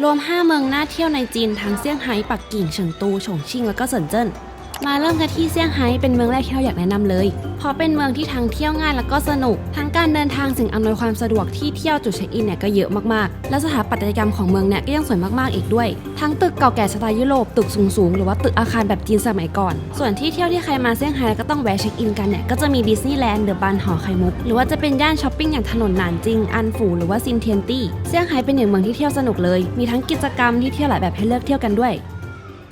รวม 5 เมืองน่าเที่ยวในจีนทั้งเซี่ยงไฮ้ปักกิ่งเฉิงตูฉงชิ่งแล้วก็เซินเจิ้นมาเริ่มกันที่เซี่ยงไฮ้เป็นเมืองแรกที่เราอยากแนะนำเลย เพราะเป็นเมืองที่ทั้งเที่ยวง่ายแล้วก็สนุก ทั้ง การเดินทางสิ่งอำนวยความสะดวกที่เที่ยวจุดเช็คอินเนี่ยก็เยอะมากๆ และสถาปัตยกรรมของเมืองเนี่ยก็ยังสวยมากๆอีกด้วย ทั้งตึกเก่าแก่สไตล์ยุโรปตึกสูงๆ หรือว่าตึกอาคารแบบจีนสมัยก่อน ส่วนที่เที่ยวที่ใครมาเซี่ยงไฮ้ก็ต้องแวะเช็คอินกันเนี่ยก็จะมีดิสนีย์แลนด์เดอะบันหอไข่มุก หรือว่าจะเป็นย่านช้อปปิ้งอย่างถนนหนานจิง อันฝูหรือว่าซินเทียนตี้เซี่ยงไฮ้เป็นหนึ่งเมืองที่เที่ยวสนุกเลย มีทั้งกิจกรรมที่เที่ยวหลายแบบให้เลือกเที่ยวกันด้วย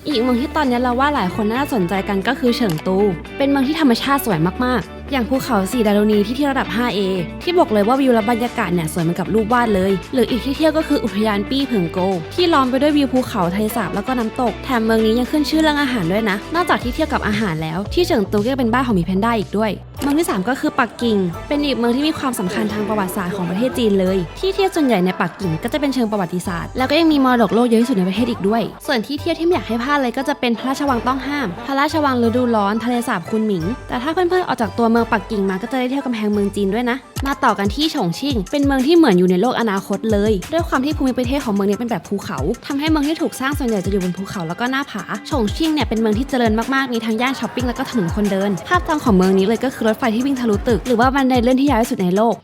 อีกเมืองที่ตอนนี้เราว่าหลายคนน่าสนใจกันก็คือเฉิงตู เป็นเมืองที่ธรรมชาติสวยมากๆ อย่างภูเขาสีดารุณีที่ที่ระดับ 5A ที่บอกเลยว่าวิวและบรรยากาศเนี่ยสวยเหมือนกับรูปวาดเลย หรืออีกที่เที่ยวก็คืออุทยานปี้เผิงโก ที่ล้อมไปด้วยวิวภูเขาทะเลสาบแล้วก็น้ำตก แถมเมืองนี้ยังขึ้นชื่อเรื่องอาหารด้วยนะ นอกจากที่เที่ยวกับอาหารแล้ว ที่เฉิงตูก็เป็นบ้านของมีแพนด้าอีกด้วยเมืองที่ 3 ก็คือปักกิ่ง เป็นอีกเมืองที่มีความสำคัญทางประวัติศาสตร์ของประเทศจีนเลย ที่เที่ยวส่วนใหญ่ในปักกิ่งก็จะเป็นเชิงประวัติศาสตร์ แล้วก็ยังมีมรดกโลกเยอะที่สุดในประเทศอีกด้วย ส่วนที่เที่ยวที่ไม่อยากให้พลาดเลยก็จะเป็นพระราชวังต้องห้าม พระราชวังฤดูร้อนทะเลสาบคุนหมิง แต่ถ้าเพื่อนๆออกจากตัวเมืองปักกิ่งมาก็จะได้เที่ยวกำแพงเมืองจีนด้วยนะ มาต่อกันที่ฉงชิ่ง เป็นเมืองที่เหมือนอยู่ในโลกอนาคตเลย ด้วยความที่ภูมิประเทศของเมืองนี้เป็นแบบภูเขาทำให้เมืองที่ถูกสร้างส่วนใหญ่จะอยู่บนภูเขาแล้วก็หน้าผาฉงชิ่งเนี่ยเป็นเมืองที่เจริญมากๆ มีทั้งย่านช้อปปิ้งแล้วก็ถนนคนเดิน ภาพจำของเมืองนี้เลยก็คือรถไฟที่วิ่งทะลุตึก หรือว่าบันไดเลื่อนที่ยาวที่สุดในโลก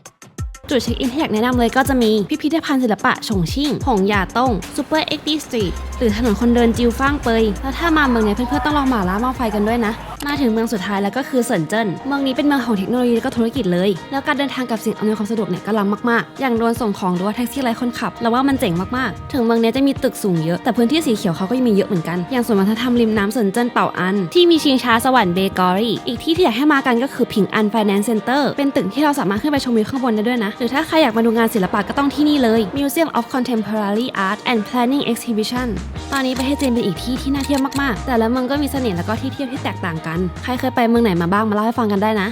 จุดเช็คอินที่อยากแนะนำเลยก็จะมีพิพิธภัณฑ์ศิลปะฉงชิ่ง หงหยาต้งซูเปอร์เอ็กซ์สตรีท หรือถนนคนเดินจิวฟ่างเปย แล้วถ้ามาเมืองเนี้ยเพื่อนๆต้องลองหมาล่าหม้อไฟกันด้วยนะ มาถึงเมืองสุดท้ายแล้วก็คือเซินเจิ้น เมืองนี้เป็นเมืองของเทคโนโลยีและก็ธุรกิจเลย แล้วการเดินทางกับสิ่งอำนวยความสะดวกเนี่ยก็ล้ำมากๆ อย่างโดนส่งของหรือว่าแท็กซี่ไร้คนขับ เราว่ามันเจ๋งมากๆ ถึงเมืองนี้จะมีตึกสูงเยอะ แต่พื้นที่สีเขียวเขาก็ยังมีเยอะเหมือนกัน อย่างสวนวัฒนธรรมริมน้ำเซินเจิ้นเป่าอัน ที่มีชิงช้าสวรรค์เบเกอรี่ อีกที่ที่อยากให้มากันก็คือผิงอันไฟแนนซ์เซ็นเตอร์เป็นตึกที่เราสามารถขึ้นไปชมวิวข้างบนได้ด้วยนะ หรือถ้าใครอยากมาดูงานศิลปะก็ต้องที่นี่เลย Museum of Contemporary Art and Planning Exhibition ตอนนี้ประเทศจีนเป็นอีกที่ที่น่าเที่ยวมากๆ แต่ละเมืองก็มีเสน่ห์แล้วก็ที่เที่ยวที่แตกต่างกัน ใครเคยไปเมืองไหนมาบ้างมาเล่าให้ฟังกันได้นะ